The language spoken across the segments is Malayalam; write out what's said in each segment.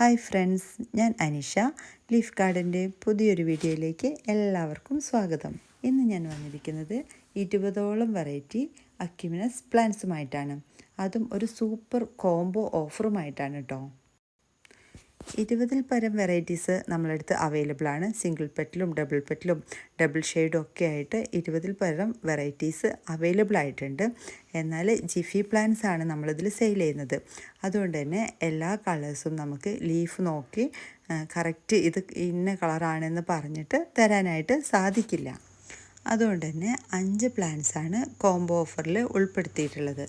ഹായ് ഫ്രണ്ട്സ് ഞാൻ അനിഷ ലീഫ് ഗാർഡന്റെ പുതിയൊരു വീഡിയോയിലേക്ക് എല്ലാവർക്കും സ്വാഗതം. ഇന്ന് ഞാൻ വന്നിരിക്കുന്നത് ഇരുപതോളം വെറൈറ്റി അക്യുമിനസ് പ്ലാന്റ്സുമായിട്ടാണ്. അതും ഒരു സൂപ്പർ കോംബോ ഓഫറുമായിട്ടാണ് കേട്ടോ ഇരുപതിൽ പരം വെറൈറ്റീസ് നമ്മളടുത്ത് അവൈലബിൾ ആണ്. സിംഗിൾ പെറ്റിലും ഡബിൾ പെറ്റിലും ഡബിൾ ഷെയ്ഡും ഒക്കെ ആയിട്ട് ഇരുപതിൽ പരം വെറൈറ്റീസ് അവൈലബിൾ ആയിട്ടുണ്ട്. എന്നാൽ ജിഫി പ്ലാന്റ്സ് ആണ് നമ്മളിതിൽ സെയിൽ ചെയ്യുന്നത്. അതുകൊണ്ട് തന്നെ എല്ലാ കളേഴ്സും നമുക്ക് ലീഫ് നോക്കി കറക്റ്റ് ഇത് ഇന്ന കളറാണെന്ന് പറഞ്ഞിട്ട് തരാനായിട്ട് സാധിക്കില്ല. അതുകൊണ്ട് തന്നെ അഞ്ച് പ്ലാന്റ്സാണ് കോംബോ ഓഫറിൽ ഉൾപ്പെടുത്തിയിട്ടുള്ളത്.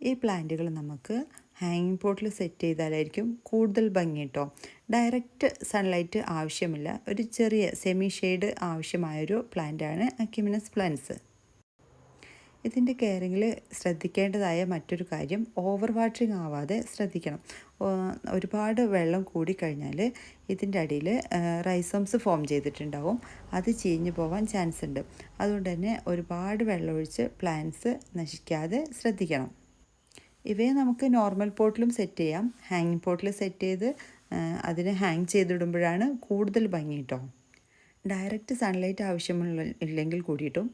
ഈ പ്ലാന്റുകൾ നമുക്ക് ഹാങ്ങിങ് പോട്ടിൽ സെറ്റ് ചെയ്താലായിരിക്കും കൂടുതൽ ഭംഗി കേട്ടോ ഡയറക്റ്റ് സൺലൈറ്റ് ആവശ്യമില്ല. ഒരു ചെറിയ സെമി ഷെയ്ഡ് ആവശ്യമായൊരു പ്ലാന്റാണ് അക്യുമിനസ് പ്ലാന്റ്സ്. ഇതിന്റെ കെയറിങ്ങിൽ ശ്രദ്ധിക്കേണ്ടതായ മറ്റൊരു കാര്യം ഓവർ വാട്ടറിങ് ആവാതെ ശ്രദ്ധിക്കണം. ഒരുപാട് വെള്ളം കൂടിക്കഴിഞ്ഞാൽ ഇതിന്റെ അടിയിൽ റൈസോംസ് ഫോം ചെയ്തിട്ടുണ്ടാവും. അത് ചീഞ്ഞു പോകാൻ ചാൻസ് ഉണ്ട് അതുകൊണ്ട് തന്നെ ഒരുപാട് വെള്ളമൊഴിച്ച് പ്ലാന്റ്സ് നശിക്കാതെ ശ്രദ്ധിക്കണം. ഇവയെ നമുക്ക് നോർമൽ പോട്ടിലും സെറ്റ് ചെയ്യാം. ഹാങ്ങിങ് പോട്ടിൽ സെറ്റ് ചെയ്ത് അതിനെ ഹാങ് ചെയ്തിടുമ്പോഴാണ് കൂടുതൽ ഭംഗി കേട്ടോ. ഡയറക്റ്റ് സൺലൈറ്റ് ആവശ്യമുള്ള ഇല്ലെങ്കിൽ കൂടിയിട്ടും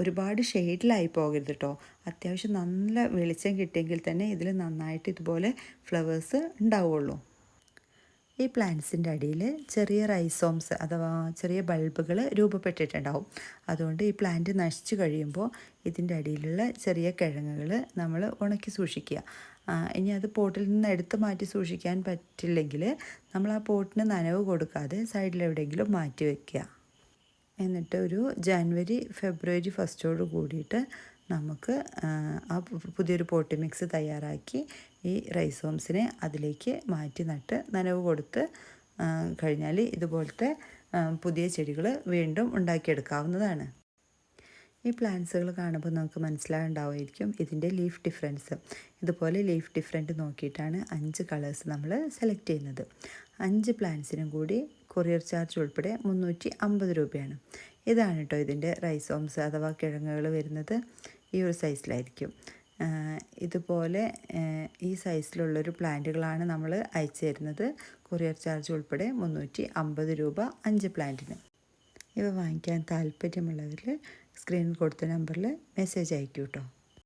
ഒരുപാട് ഷെയ്ഡിലായി പോകരുത് കേട്ടോ അത്യാവശ്യം നല്ല വെളിച്ചം കിട്ടിയെങ്കിൽ തന്നെ ഇതിൽ നന്നായിട്ട് ഇതുപോലെ ഫ്ലവേഴ്സ് ഉണ്ടാവുള്ളൂ. ഈ പ്ലാന്റ്സിന്റെ അടിയിൽ ചെറിയ റൈസോംസ് അഥവാ ചെറിയ ബൾബുകൾ രൂപപ്പെട്ടിട്ടുണ്ടാവും. അതുകൊണ്ട് ഈ പ്ലാന്റ് നശിച്ചു കഴിയുമ്പോൾ ഇതിന്റെ അടിയിലുള്ള ചെറിയ കിഴങ്ങുകൾ നമ്മൾ ഉണക്കി സൂക്ഷിക്കുക. ഇനി അത് പോട്ടിൽ നിന്ന് എടുത്ത് മാറ്റി സൂക്ഷിക്കാൻ പറ്റില്ലെങ്കിൽ നമ്മൾ ആ പോട്ടിന് നനവ് കൊടുക്കാതെ സൈഡിൽ എവിടെയെങ്കിലും മാറ്റി വയ്ക്കുക. എന്നിട്ട് ഒരു ജാനുവരി ഫെബ്രുവരി ഫസ്റ്റോട് കൂടിയിട്ട് നമുക്ക് ആ പുതിയൊരു പോട്ടി മിക്സ് തയ്യാറാക്കി ഈ റൈസ് ഹോംസിനെ അതിലേക്ക് മാറ്റി നട്ട് നനവ് കൊടുത്ത് കഴിഞ്ഞാൽ ഇതുപോലത്തെ പുതിയ ചെടികൾ വീണ്ടും ഉണ്ടാക്കിയെടുക്കാവുന്നതാണ്. ഈ പ്ലാന്റ്സുകൾ കാണുമ്പോൾ നമുക്ക് മനസ്സിലാകുണ്ടാവുമായിരിക്കും ഇതിന്റെ ലീഫ് ഡിഫറൻസ്. ഇതുപോലെ ലീഫ് ഡിഫറന്റ് നോക്കിയിട്ടാണ് അഞ്ച് കളേഴ്സ് നമ്മൾ സെലക്ട് ചെയ്യുന്നത്. അഞ്ച് പ്ലാന്റ്സിനും കൂടി കൊറിയർ ചാർജ് ഉൾപ്പെടെ മുന്നൂറ്റി അമ്പത് രൂപയാണ്. ഇതാണ് കേട്ടോ ഇതിന്റെ റൈസോംസ് അഥവാ കിഴങ്ങുകൾ വരുന്നത്. ഈ ഒരു സൈസിലായിരിക്കും. ഇതുപോലെ ഈ സൈസിലുള്ളൊരു പ്ലാന്റുകളാണ് നമ്മൾ അയച്ചു തരുന്നത്. കൊറിയർ ചാർജ് ഉൾപ്പെടെ മുന്നൂറ്റി അമ്പത് രൂപ അഞ്ച് പ്ലാന്റിന്. ഇവ വാങ്ങിക്കാൻ താല്പര്യമുള്ളവർ സ്ക്രീനിൽ കൊടുത്ത നമ്പറിൽ മെസ്സേജ് അയക്കൂ കേട്ടോ